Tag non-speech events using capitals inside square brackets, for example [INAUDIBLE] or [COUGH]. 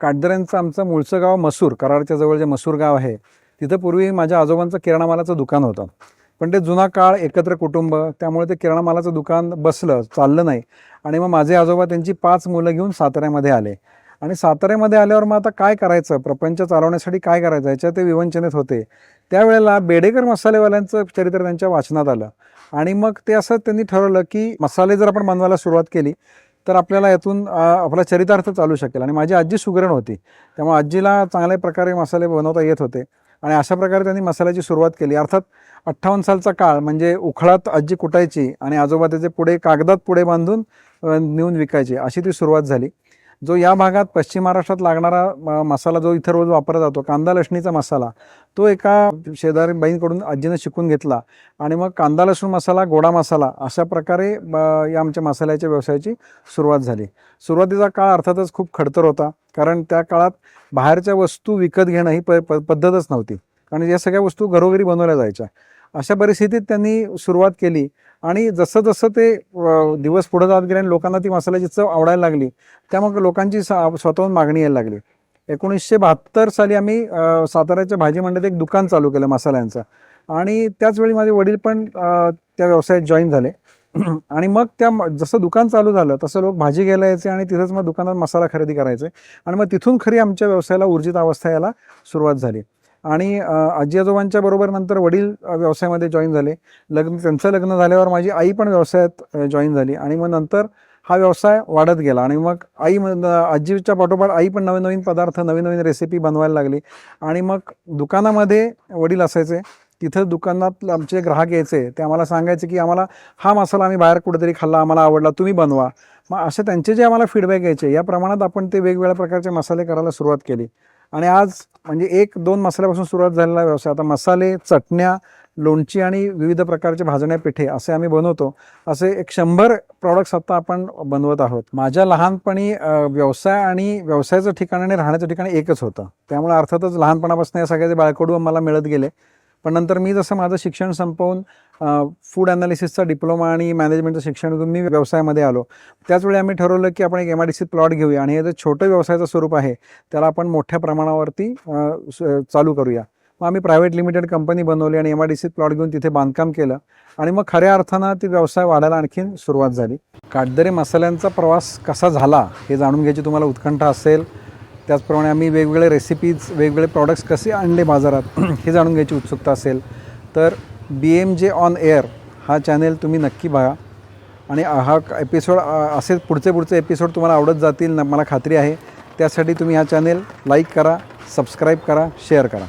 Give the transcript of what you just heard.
काटदऱ्यांचं आमचं मूळचं गाव मसूर कराडच्या जवळ जे मसूर गाव आहे तिथं पूर्वी माझ्या आजोबांचं किराणा मालाचं दुकान होतं. पण ते जुना काळ एकत्र कुटुंब त्यामुळे ते किराणा मालाचं दुकान बसलं चाललं नाही. आणि मग माझे आजोबा त्यांची पाच मुलं घेऊन साताऱ्यामध्ये आले. आणि साताऱ्यामध्ये आल्यावर मग आता काय करायचं? प्रपंच चालवण्यासाठी काय करायचं? याच्या ते विवंचनेत होते. त्यावेळेला बेडेकर मसालेवाल्यांचं चरित्र त्यांच्या वाचनात आलं. आणि मग ते असं त्यांनी ठरवलं की मसाले जर आपण बनवायला सुरुवात केली तर आपल्याला यातून आपला चरितार्थ चालू शकेल. आणि माझी आजी सुगरण होती. त्यामुळे आजीला चांगल्या प्रकारे मसाले बनवता येत होते. आणि अशा प्रकारे त्यांनी मसाल्याची सुरुवात केली. अर्थात अठ्ठावन्न सालचा काळ म्हणजे उखळात आजी कुटायची आणि आजोबा त्याचे पुढे कागदात पुढे बांधून नेऊन विकायचे. अशी ती सुरुवात झाली. जो या भागात पश्चिम महाराष्ट्रात लागणारा मसाला जो इथं रोज वापरला जातो कांदा लसणीचा मसाला तो एका शेजारी बाईंकडून आजीनं शिकून घेतला. आणि मग कांदा लसूण मसाला गोडा मसाला अशा प्रकारे ब- या आमच्या मसाल्याच्या व्यवसायाची सुरुवात झाली. सुरुवातीचा काळ अर्थातच खूप खडतर होता कारण त्या काळात बाहेरच्या वस्तू विकत घेणं ही प प- पद्धतच नव्हती. कारण या सगळ्या वस्तू घरोघरी बनवल्या जायच्या. अशा परिस्थितीत त्यांनी सुरुवात केली. आणि जसं जसं ते दिवस पुढे जात गेले आणि लोकांना ती मसाल्याची चव आवडायला लागली त्यामुळे लोकांची सा- स्वतःहून मागणी यायला लागली. एकोणीसशे बहात्तर साली आम्ही साताऱ्याच्या भाजी मंडळात एक दुकान चालू केलं मसाल्यांचं. आणि त्याचवेळी माझे वडील पण त्या व्यवसायात जॉईन झाले. आणि मग त्या म- जसं दुकान चालू झालं तसं लोक भाजी घ्यायला यायचे आणि तिथंच मग दुकानात मसाला खरेदी करायचे. आणि मग तिथून खरी आमच्या व्यवसायाला ऊर्जित अवस्था यायला सुरुवात झाली. आणि आजी आजोबांच्या बरोबर नंतर वडील व्यवसायामध्ये जॉईन झाले. लग्न त्यांचं लग्न झाल्यावर माझी आई पण व्यवसायात जॉईन झाली आणि मग नंतर हा व्यवसाय वाढत गेला आणि मग आई आजीच्या पाठोपाठ आई पण नवीन नवीन पदार्थ नवीन नवीन रेसिपी बनवायला लागली आणि मग दुकानामध्ये वडील असायचे. तिथं दुकानात आमचे ग्राहक यायचे. ते आम्हाला सांगायचे की आम्हाला हा मसाला आम्ही बाहेर कुठेतरी खाल्ला आम्हाला आवडला तुम्ही बनवा. मग असे त्यांचे जे आम्हाला फीडबॅक यायचे या प्रमाणात आपण ते वेगवेगळ्या प्रकारचे मसाले करायला सुरुवात केली. आणि आज म्हणजे एक दोन मसाल्यापासून सुरुवात झालेला व्यवसाय. आता मसाले चटण्या लोणची आणि विविध प्रकारचे भाजण्या पिठे असे आम्ही बनवतो. असे एक शंभर प्रॉडक्ट्स आता आपण बनवत आहोत. माझ्या लहानपणी व्यवसाय आणि व्यवसायाचं ठिकाण आणि राहण्याचं ठिकाण एकच होतं. त्यामुळे अर्थातच लहानपणापासून या सगळ्याचे बाळकडू मला मिळत गेले. पण नंतर मी जसं माझं शिक्षण संपवून फूड अनालिसिसचा डिप्लोमा आणि मॅनेजमेंटचं शिक्षण घेऊन मी व्यवसायामध्ये आलो. त्याचवेळी आम्ही ठरवलं की आपण एक एम आय डी सीत प्लॉट घेऊया आणि हे जे छोटं व्यवसायाचं स्वरूप आहे त्याला आपण मोठ्या प्रमाणावरती स- चालू करूया. मग आम्ही प्रायव्हेट लिमिटेड कंपनी बनवली आणि एम आय डी सीत प्लॉट घेऊन तिथे बांधकाम केलं आणि मग खऱ्या अर्थानं ती व्यवसाय वाढायला आणखीन सुरुवात झाली. काटदरे मसाल्यांचा प्रवास कसा झाला हे जाणून घ्यायची तुम्हाला उत्कंठा असेल. त्याचप्रमाणे आम्ही वेगवेगळे रेसिपीज वेगवेगळे प्रॉडक्ट्स कसे आणले बाजारात [CLEARS THROAT] हे जाणून घ्यायची उत्सुकता असेल. तर B M J on air हा चॅनेल तुम्ही नक्की बघा. आणि हा एपिसोड असे पुढचे पुढचे एपिसोड तुम्हाला आवडत जातील न मला खात्री आहे. त्यासाठी तुम्ही हा चॅनेल लाईक करा सबस्क्राईब करा शेअर करा.